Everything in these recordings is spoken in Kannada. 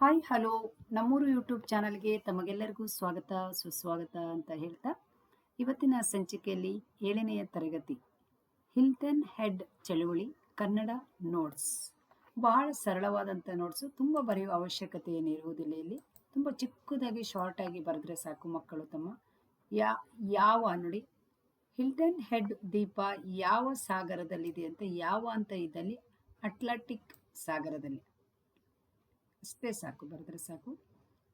ಹಾಯ್ ಹಲೋ ನಮ್ಮೂರು ಯೂಟ್ಯೂಬ್ ಚಾನಲ್ಗೆ ತಮಗೆಲ್ಲರಿಗೂ ಸ್ವಾಗತ, ಸುಸ್ವಾಗತ ಅಂತ ಹೇಳ್ತಾ, ಇವತ್ತಿನ ಸಂಚಿಕೆಯಲ್ಲಿ ಏಳನೆಯ ತರಗತಿ ಹಿಲ್ಟನ್ ಹೆಡ್ ಚಳುವಳಿ, ಕನ್ನಡ ನೋಟ್ಸ್ ಬಹಳ ಸರಳವಾದಂಥ ನೋಟ್ಸು ತುಂಬ ಬರೆಯುವ ಅವಶ್ಯಕತೆ ಏನಿರುವುದಿಲ್ಲ ಇಲ್ಲಿ. ತುಂಬ ಚಿಕ್ಕದಾಗಿ ಶಾರ್ಟಾಗಿ ಬರೆದ್ರೆ ಸಾಕು ಮಕ್ಕಳು ತಮ್ಮ. ಯಾ, ಯಾವ ನೋಡಿ ಹಿಲ್ಟನ್ ಹೆಡ್ ದೀಪ ಯಾವ ಸಾಗರದಲ್ಲಿದೆ ಅಂತ, ಯಾವ ಅಂತ ಇದ್ದಲ್ಲಿ ಅಟ್ಲಾಂಟಿಕ್ ಸಾಗರದಲ್ಲಿ. ಅಷ್ಟೇ ಸಾಕು, ಬರೆದ್ರೆ ಸಾಕು.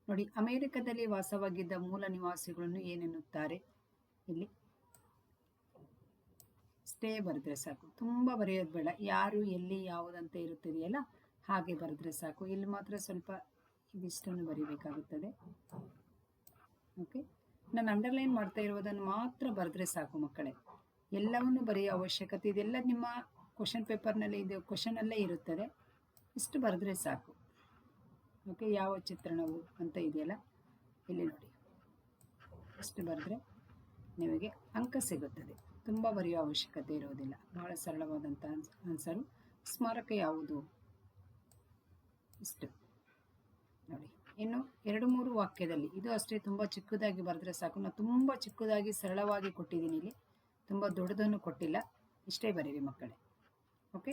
ನೋಡಿ, ಅಮೆರಿಕದಲ್ಲಿ ವಾಸವಾಗಿದ್ದ ಮೂಲ ನಿವಾಸಿಗಳನ್ನು ಏನೆನ್ನುತ್ತಾರೆ? ಇಲ್ಲಿ. ಅಷ್ಟೇ ಬರೆದ್ರೆ ಸಾಕು. ತುಂಬ ಬರೆಯೋದು ಬೇಡ. ಯಾರು, ಎಲ್ಲಿ, ಯಾವುದಂತ ಇರುತ್ತಿದೆಯಲ್ಲ ಹಾಗೆ ಬರೆದ್ರೆ ಸಾಕು. ಇಲ್ಲಿ ಮಾತ್ರ ಸ್ವಲ್ಪ ಇದಿಷ್ಟನ್ನು ಬರಿಬೇಕಾಗುತ್ತದೆ. ಓಕೆ. ನಾನು ಅಂಡರ್ಲೈನ್ ಮಾಡ್ತಾ ಇರುವುದನ್ನು ಮಾತ್ರ ಬರೆದ್ರೆ ಸಾಕು ಮಕ್ಕಳೇ. ಎಲ್ಲವನ್ನು ಬರೆಯೋ ಅವಶ್ಯಕತೆ ಇದೆಲ್ಲ ನಿಮ್ಮ ಕ್ವಶನ್ ಪೇಪರ್ನಲ್ಲಿ ಇದು, ಕ್ವಶನಲ್ಲೇ ಇರುತ್ತದೆ. ಇಷ್ಟು ಬರೆದ್ರೆ ಸಾಕು. ಓಕೆ, ಯಾವ ಚಿತ್ರಣವು ಅಂತ ಇದೆಯಲ್ಲ? ಇಲ್ಲಿ ನೋಡಿ. ಇಷ್ಟು ಬರೆದ್ರೆ ನಿಮಗೆ ಅಂಕ ಸಿಗುತ್ತದೆ. ತುಂಬ ಬರೆಯುವ ಅವಶ್ಯಕತೆ ಇರುವುದಿಲ್ಲ ಬಹಳ ಸರಳವಾದಂಥ ಆನ್ಸರು ಸ್ಮಾರಕ ಯಾವುದು? ಇಷ್ಟು ನೋಡಿ. ಇನ್ನು ಎರಡು ಮೂರು ವಾಕ್ಯದಲ್ಲಿ, ಇದು ಅಷ್ಟೇ ತುಂಬ ಚಿಕ್ಕದಾಗಿ ಬರೆದ್ರೆ ಸಾಕು. ನಾನು ತುಂಬ ಚಿಕ್ಕದಾಗಿ ಸರಳವಾಗಿ ಕೊಟ್ಟಿದ್ದೀನಿ ಇಲ್ಲಿ. ತುಂಬ ದೊಡ್ಡದನ್ನು ಕೊಟ್ಟಿಲ್ಲ. ಇಷ್ಟೇ ಬರೀರಿ ಮಕ್ಕಳೇ. ಓಕೆ?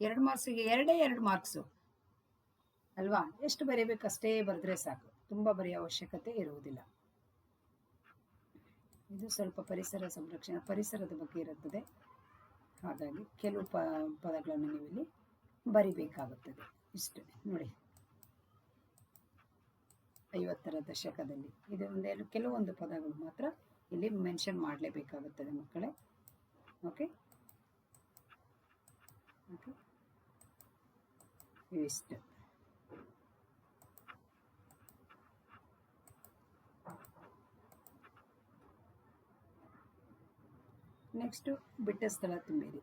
ಎರಡು ಮಾರ್ಕ್ಸಿಗೆ ಎರಡೇ ಎರಡು ಮಾರ್ಕ್ಸು ಅಲ್ವಾ? ಎಷ್ಟು ಬರೀಬೇಕು ಅಷ್ಟೇ ಬರೆದ್ರೆ ಸಾಕು. ತುಂಬ ಬರೆಯೋ ಅವಶ್ಯಕತೆ ಇರುವುದಿಲ್ಲ. ಇದು ಸ್ವಲ್ಪ ಪರಿಸರ ಸಂರಕ್ಷಣೆ, ಪರಿಸರದ ಬಗ್ಗೆ ಇರುತ್ತದೆ. ಹಾಗಾಗಿ ಕೆಲವು ಪ, ಪದಗಳನ್ನು ನೀವು ಇಲ್ಲಿ ಬರಿಬೇಕಾಗುತ್ತದೆ. ಇಷ್ಟು ನೋಡಿ. ಐವತ್ತರ ದಶಕದಲ್ಲಿ. ಇದು ಒಂದೇನು ಕೆಲವೊಂದು ಪದಗಳು ಮಾತ್ರ ಇಲ್ಲಿ ಮೆನ್ಷನ್ ಮಾಡಲೇಬೇಕಾಗುತ್ತದೆ ಮಕ್ಕಳೇ. ಓಕೆ ಓಕೆ ಇವಿಷ್ಟು ನೆಕ್ಸ್ಟು ಬಿಟ್ಟ ಸ್ಥಳ ತುಂಬಿರಿ.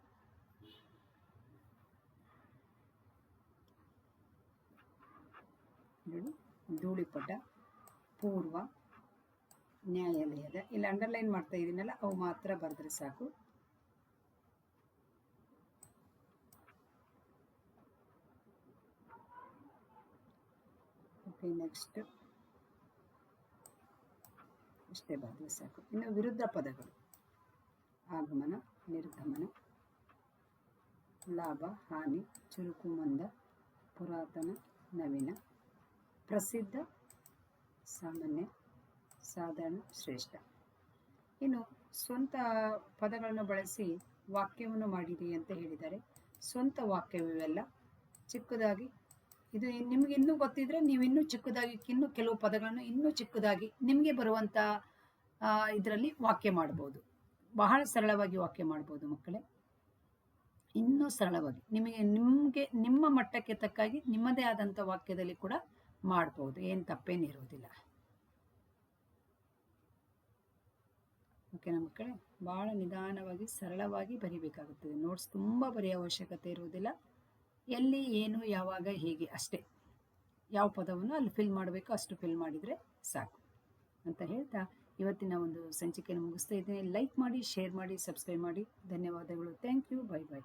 ಧೂಳಿಪಟ, ಪೂರ್ವ, ನ್ಯಾಯಾಲಯದ, ಇಲ್ಲಿ ಅಂಡರ್ಲೈನ್ ಮಾಡ್ತಾ ಇದ್ದೀನಲ್ಲ ಅವು ಮಾತ್ರ ಬರೆದ್ರೆ ಸಾಕು. ಓಕೆ ನೆಕ್ಸ್ಟ್ ಇಷ್ಟೇ ಬರೆದ್ರೆ ಸಾಕು. ಇನ್ನು ವಿರುದ್ಧ ಪದಗಳು. ಆಗಮನ, ನಿರ್ಗಮನ, ಲಾಭ, ಹಾನಿ, ಚುರುಕು, ಮಂದ, ಪುರಾತನ, ನವೀನ, ಪ್ರಸಿದ್ಧ, ಸಾಮಾನ್ಯ, ಸಾಧಾರಣ, ಶ್ರೇಷ್ಠ. ಇನ್ನು ಸ್ವಂತ ಪದಗಳನ್ನು ಬಳಸಿ ವಾಕ್ಯವನ್ನು ಮಾಡಿರಿ ಅಂತ ಹೇಳಿದ್ದಾರೆ. ಸ್ವಂತ ವಾಕ್ಯವಿವೆಲ್ಲ ಚಿಕ್ಕದಾಗಿ, ಇದು ನಿಮಗೆ ಇನ್ನೂ ಗೊತ್ತಿದ್ರೆ ನೀವು ಇನ್ನೂ ಚಿಕ್ಕದಾಗಿ, ಇನ್ನೂ ಕೆಲವು ಪದಗಳನ್ನು ಇನ್ನೂ ಚಿಕ್ಕದಾಗಿ ನಿಮಗೆ ಬರುವಂಥ ಇದರಲ್ಲಿ ವಾಕ್ಯ ಮಾಡ್ಬೋದು. ಬಹಳ ಸರಳವಾಗಿ ವಾಕ್ಯ ಮಾಡ್ಬೋದು ಮಕ್ಕಳೇ. ಇನ್ನೂ ಸರಳವಾಗಿ ನಿಮಗೆ ನಿಮಗೆ, ನಿಮ್ಮ ಮಟ್ಟಕ್ಕೆ ತಕ್ಕಾಗಿ ನಿಮ್ಮದೇ ಆದಂಥ ವಾಕ್ಯದಲ್ಲಿ ಕೂಡ ಮಾಡ್ಬೋದು. ಏನು ತಪ್ಪೇನಿರುವುದಿಲ್ಲ ಓಕೆನಾ ಮಕ್ಕಳೇ? ಭಾಳ ನಿಧಾನವಾಗಿ, ಸರಳವಾಗಿ ಬರಿಬೇಕಾಗುತ್ತದೆ. ನೋಟ್ಸ್ ತುಂಬ ಬರೆಯೋ ಅವಶ್ಯಕತೆ ಇರುವುದಿಲ್ಲ. ಎಲ್ಲಿ, ಏನು, ಯಾವಾಗ, ಹೇಗೆ, ಅಷ್ಟೇ. ಯಾವ ಪದವನ್ನು ಅಲ್ಲಿ ಫಿಲ್ ಮಾಡಬೇಕು ಅಷ್ಟು ಫಿಲ್ ಮಾಡಿದರೆ ಸಾಕು. ಅಂತ ಹೇಳ್ತಾ ಇವತ್ತಿನ ಒಂದು ಸಂಚಿಕೆಯನ್ನು ಮುಗಿಸ್ತಾ ಇದ್ದೇನೆ. ಲೈಕ್ ಮಾಡಿ ಶೇರ್ ಮಾಡಿ ಸಬ್ಸ್ಕ್ರೈಬ್ ಮಾಡಿ. ಧನ್ಯವಾದಗಳು. Thank you bye bye